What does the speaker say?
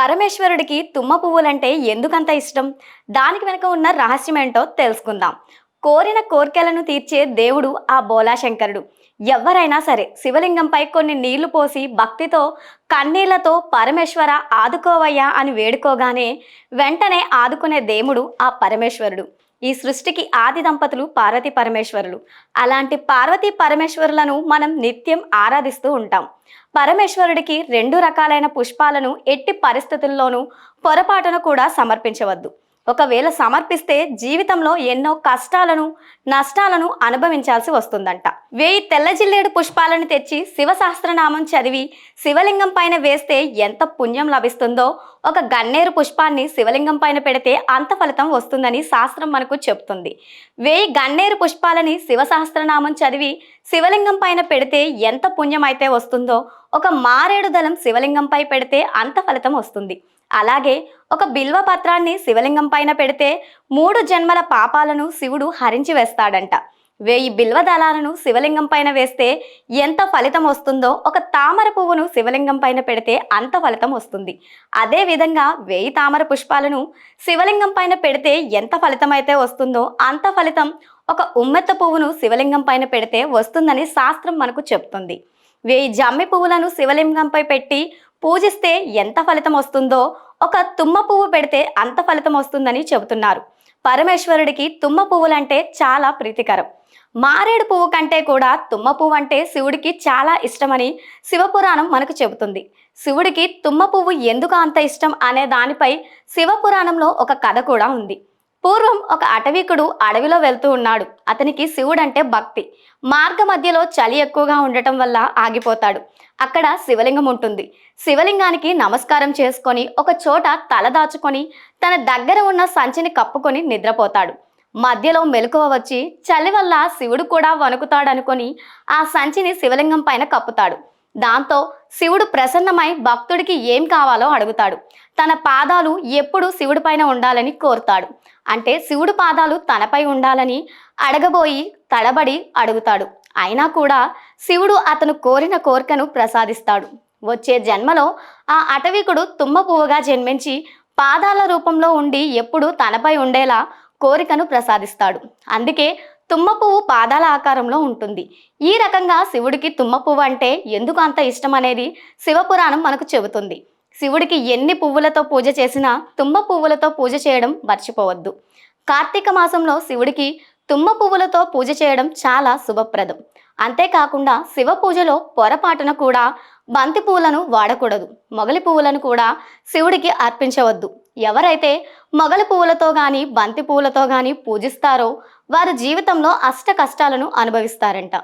పరమేశ్వరుడికి తుమ్మ పువ్వులంటే ఎందుకంత ఇష్టం? దానికి వెనుక ఉన్న రహస్యం ఏంటో తెలుసుకుందాం. కోరిన కోర్కెలను తీర్చే దేవుడు ఆ బోలాశంకరుడు. ఎవరైనా సరే శివలింగంపై కొన్ని నీళ్ళు పోసి భక్తితో కన్నీళ్ళతో పరమేశ్వర ఆదుకోవయ్యా అని వేడుకోగానే వెంటనే ఆదుకునే దేవుడు ఆ పరమేశ్వరుడు. ఈ సృష్టికి ఆది దంపతులు పార్వతీ పరమేశ్వరులు. అలాంటి పార్వతీ పరమేశ్వరులను మనం నిత్యం ఆరాధిస్తూ ఉంటాం. పరమేశ్వరుడికి రెండు రకాలైన పుష్పాలను ఎట్టి పరిస్థితుల్లోనూ పొరపాటున కూడా సమర్పించవద్దు. ఒకవేళ సమర్పిస్తే జీవితంలో ఎన్నో కష్టాలను నష్టాలను అనుభవించాల్సి వస్తుందంట. వేయి తెల్ల జిల్లేడు పుష్పాలను తెచ్చి శివ సహస్రనామం చదివి శివలింగం పైన వేస్తే ఎంత పుణ్యం లభిస్తుందో ఒక గన్నేరు పుష్పాన్ని శివలింగం పైన పెడితే అంత ఫలితం వస్తుందని శాస్త్రం మనకు చెప్తుంది. వేయి గన్నేరు పుష్పాలని శివ సహస్రనామం చదివి శివలింగం పైన పెడితే ఎంత పుణ్యం అయితే వస్తుందో ఒక మారేడు దళం శివలింగంపై పెడితే అంత ఫలితం వస్తుంది. అలాగే ఒక బిల్వ పత్రాన్ని శివలింగం పైన పెడితే మూడు జన్మల పాపాలను శివుడు హరించి వేస్తాడంట. వేయి బిల్వ దళాలను శివలింగం పైన వేస్తే ఎంత ఫలితం వస్తుందో ఒక తామర పువ్వును శివలింగం పైన పెడితే అంత ఫలితం వస్తుంది. అదే విధంగా వేయి తామర పుష్పాలను శివలింగం పైన పెడితే ఎంత ఫలితం అయితే వస్తుందో అంత ఫలితం ఒక ఉమ్మెత్త పువ్వును శివలింగం పైన పెడితే వస్తుందని శాస్త్రం మనకు చెప్తుంది. వేయి జమ్మి పువ్వులను శివలింగంపై పెట్టి పూజిస్తే ఎంత ఫలితం వస్తుందో ఒక తుమ్మ పువ్వు పెడితే అంత ఫలితం వస్తుందని చెబుతున్నారు. పరమేశ్వరుడికి తుమ్మ పువ్వులంటే చాలా ప్రీతికరం. మారేడు పువ్వు కంటే కూడా తుమ్మ పువ్వు అంటే శివుడికి చాలా ఇష్టమని శివపురాణం మనకు చెబుతుంది. శివుడికి తుమ్మ పువ్వు ఎందుకు అంత ఇష్టం అనే దానిపై శివపురాణంలో ఒక కథ కూడా ఉంది. పూర్వం ఒక అటవీకుడు అడవిలో వెళ్తూ ఉన్నాడు. అతనికి శివుడంటే భక్తి. మార్గ మధ్యలో చలి ఎక్కువగా ఉండటం వల్ల ఆగిపోతాడు. అక్కడ శివలింగం ఉంటుంది. శివలింగానికి నమస్కారం చేసుకొని ఒక చోట తల దాచుకొని తన దగ్గర ఉన్న సంచిని కప్పుకొని నిద్రపోతాడు. మధ్యలో మెలకువ వచ్చి చలి వల్ల శివుడు కూడా వణుకుతాడనుకొని ఆ సంచిని శివలింగం పైన కప్పుతాడు. దాంతో శివుడు ప్రసన్నమై భక్తుడికి ఏం కావాలో అడుగుతాడు. తన పాదాలు ఎప్పుడు శివుడి పైన ఉండాలని కోరుతాడు. అంటే శివుడు పాదాలు తనపై ఉండాలని అడగబోయి తడబడి అడుగుతాడు. అయినా కూడా శివుడు అతను కోరిన కోరికను ప్రసాదిస్తాడు. వచ్చే జన్మలో ఆ అటవికుడు తుమ్మ పువ్వుగా జన్మించి పాదాల రూపంలో ఉండి ఎప్పుడు తనపై ఉండేలా కోరికను ప్రసాదిస్తాడు. అందుకే తుమ్మ పువ్వు పాదాల ఆకారంలో ఉంటుంది. ఈ రకంగా శివుడికి తుమ్మ పువ్వు అంటే ఎందుకు అంత ఇష్టం అనేది శివపురాణం మనకు చెబుతుంది. శివుడికి ఎన్ని పువ్వులతో పూజ చేసినా తుమ్మ పువ్వులతో పూజ చేయడం మర్చిపోవద్దు. కార్తీక మాసంలో శివుడికి తుమ్మ పువ్వులతో పూజ చేయడం చాలా శుభప్రదం. అంతేకాకుండా శివ పూజలో పొరపాటున కూడా బంతి పువ్వులను వాడకూడదు. మొగలి పువ్వులను కూడా శివుడికి అర్పించవద్దు. ఎవరైతే మొగలి పువ్వులతో కానీ బంతి పువ్వులతో కానీ పూజిస్తారో వారు జీవితంలో అష్ట కష్టాలను అనుభవిస్తారంట.